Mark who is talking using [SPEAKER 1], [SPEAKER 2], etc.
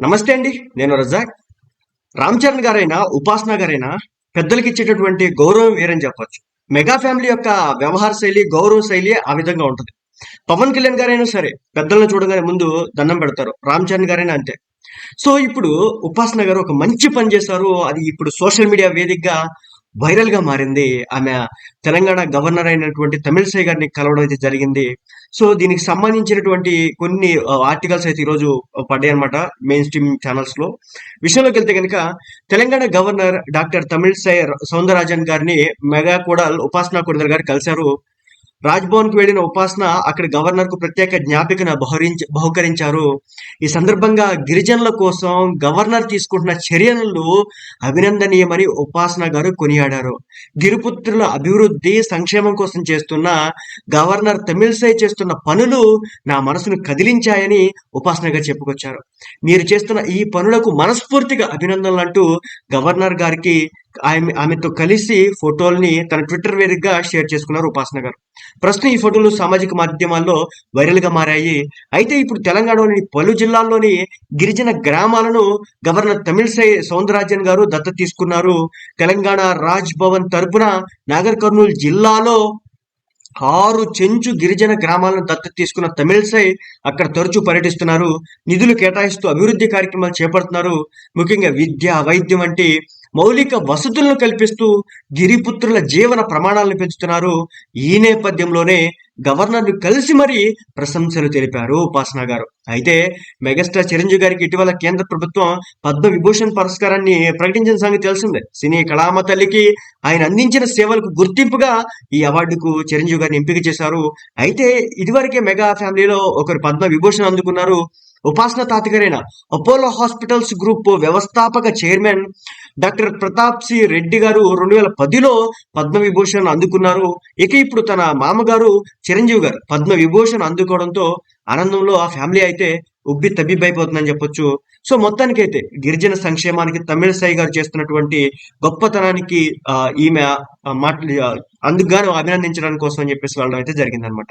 [SPEAKER 1] నమస్తే అండి నేను రజాక్. రామ్ చరణ్ గారైనా ఉపాసన గారైనా పెద్దలకి ఇచ్చేటటువంటి గౌరవం వేరని చెప్పొచ్చు. మెగా ఫ్యామిలీ యొక్క వ్యవహార శైలి గౌరవ శైలి ఆ విధంగా ఉంటుంది. పవన్ కళ్యాణ్ గారైనా సరే పెద్దలను చూడగానే ముందు దండం పెడతారు. రామ్ చరణ్ గారైనా అంతే. సో ఇప్పుడు ఉపాసన గారు ఒక మంచి పని చేశారు. అది ఇప్పుడు సోషల్ మీడియా వేదికగా వైరల్గా మారింది. ఆమె తెలంగాణ గవర్నర్ అయినటువంటి తమిళసై గారిని కలవడం అయితే జరిగింది. సో దీనికి సంబంధించినటువంటి కొన్ని ఆర్టికల్స్ అయితే ఈరోజు పడ్డాయి అనమాట మెయిన్ స్ట్రీమ్ ఛానల్స్లో విషయంలోకి వెళ్తే కనుక తెలంగాణ గవర్నర్ డాక్టర్ తమిళసై సౌందరరాజన్ గారిని మెగా కోడల్ ఉపాసన కొడదర్ గారు కలిశారు. రాజ్భవన్కు వెళ్ళిన ఉపాసన అక్కడ గవర్నర్కు ప్రత్యేక జ్ఞాపికను బహురించి బహుకరించారు. ఈ సందర్భంగా గిరిజనుల కోసం గవర్నర్ తీసుకుంటున్న చర్యలు అభినందనీయమని ఉపాసన గారు కొనియాడారు. గిరిపుత్రుల అభివృద్ధి సంక్షేమం కోసం చేస్తున్న గవర్నర్ తమిళసై చేస్తున్న పనులు నా మనసును కదిలించాయని ఉపాసన గారు చెప్పుకొచ్చారు. మీరు చేస్తున్న ఈ పనులకు మనస్ఫూర్తిగా అభినందనలు అంటూ గవర్నర్ గారికి ఆమె ఆమెతో కలిసి ఫోటోల్ని తన ట్విట్టర్ వేదికగా షేర్ చేసుకున్నారు ఉపాసన గారు. ప్రస్తుతం ఈ ఫోటోలు సామాజిక మాధ్యమాల్లో వైరల్గా మారాయి. అయితే ఇప్పుడు తెలంగాణలోని పలు జిల్లాల్లోని గిరిజన గ్రామాలను గవర్నర్ తమిళసై సౌందరరాజన్ గారు దత్త తీసుకున్నారు. తెలంగాణ రాజ్ భవన్ తరపున నాగర్ కర్నూలు జిల్లాలో ఆరు చెంచు గిరిజన గ్రామాలను దత్తత తీసుకున్న తమిళసై అక్కడ తరచూ పర్యటిస్తున్నారు. నిధులు కేటాయిస్తూ అభివృద్ధి కార్యక్రమాలు చేపడుతున్నారు. ముఖ్యంగా విద్య వైద్యం వంటి మౌలిక వసతులను కల్పిస్తూ గిరిపుత్రుల జీవన ప్రమాణాలను పెంచుతున్నారు. ఈ నేపథ్యంలోనే గవర్నర్ను కలిసి మరీ ప్రశంసలు తెలిపారు ఉపాసన గారు. అయితే మెగాస్టార్ చిరంజీవి గారికి ఇటీవల కేంద్ర ప్రభుత్వం పద్మ విభూషణ్ పురస్కారాన్ని ప్రకటించిన సంగతి తెలిసిందే. సినీ కళామ తల్లికి ఆయన అందించిన సేవలకు గుర్తింపుగా ఈ అవార్డుకు చిరంజీవి గారిని ఎంపిక చేశారు. అయితే ఇదివరకే మెగా ఫ్యామిలీలో ఒకరు పద్మ విభూషణ్ అందుకున్నారు. ఉపాసన తాతగారైన అపోలో హాస్పిటల్స్ గ్రూప్ వ్యవస్థాపక chairman doctor Pratap C Reddy garu రెండు వేల పదిలో పద్మవిభూషణ్ అందుకున్నారు. ఇక ఇప్పుడు తన మామగారు చిరంజీవి గారు పద్మ విభూషణ్ అందుకోవడంతో ఆనందంలో ఆ ఫ్యామిలీ అయితే ఉబ్బి తబ్బిబ్బైపోతుందని చెప్పొచ్చు. సో మొత్తానికైతే గిరిజన సంక్షేమానికి తమిళ సాయి గారు చేస్తున్నటువంటి గొప్పతనానికి ఈమె ఆ, మాటలు అందుకు గాను అభినందించడానికి కోసం అని చెప్పేసి వెళ్ళడం అయితే జరిగిందనమాట.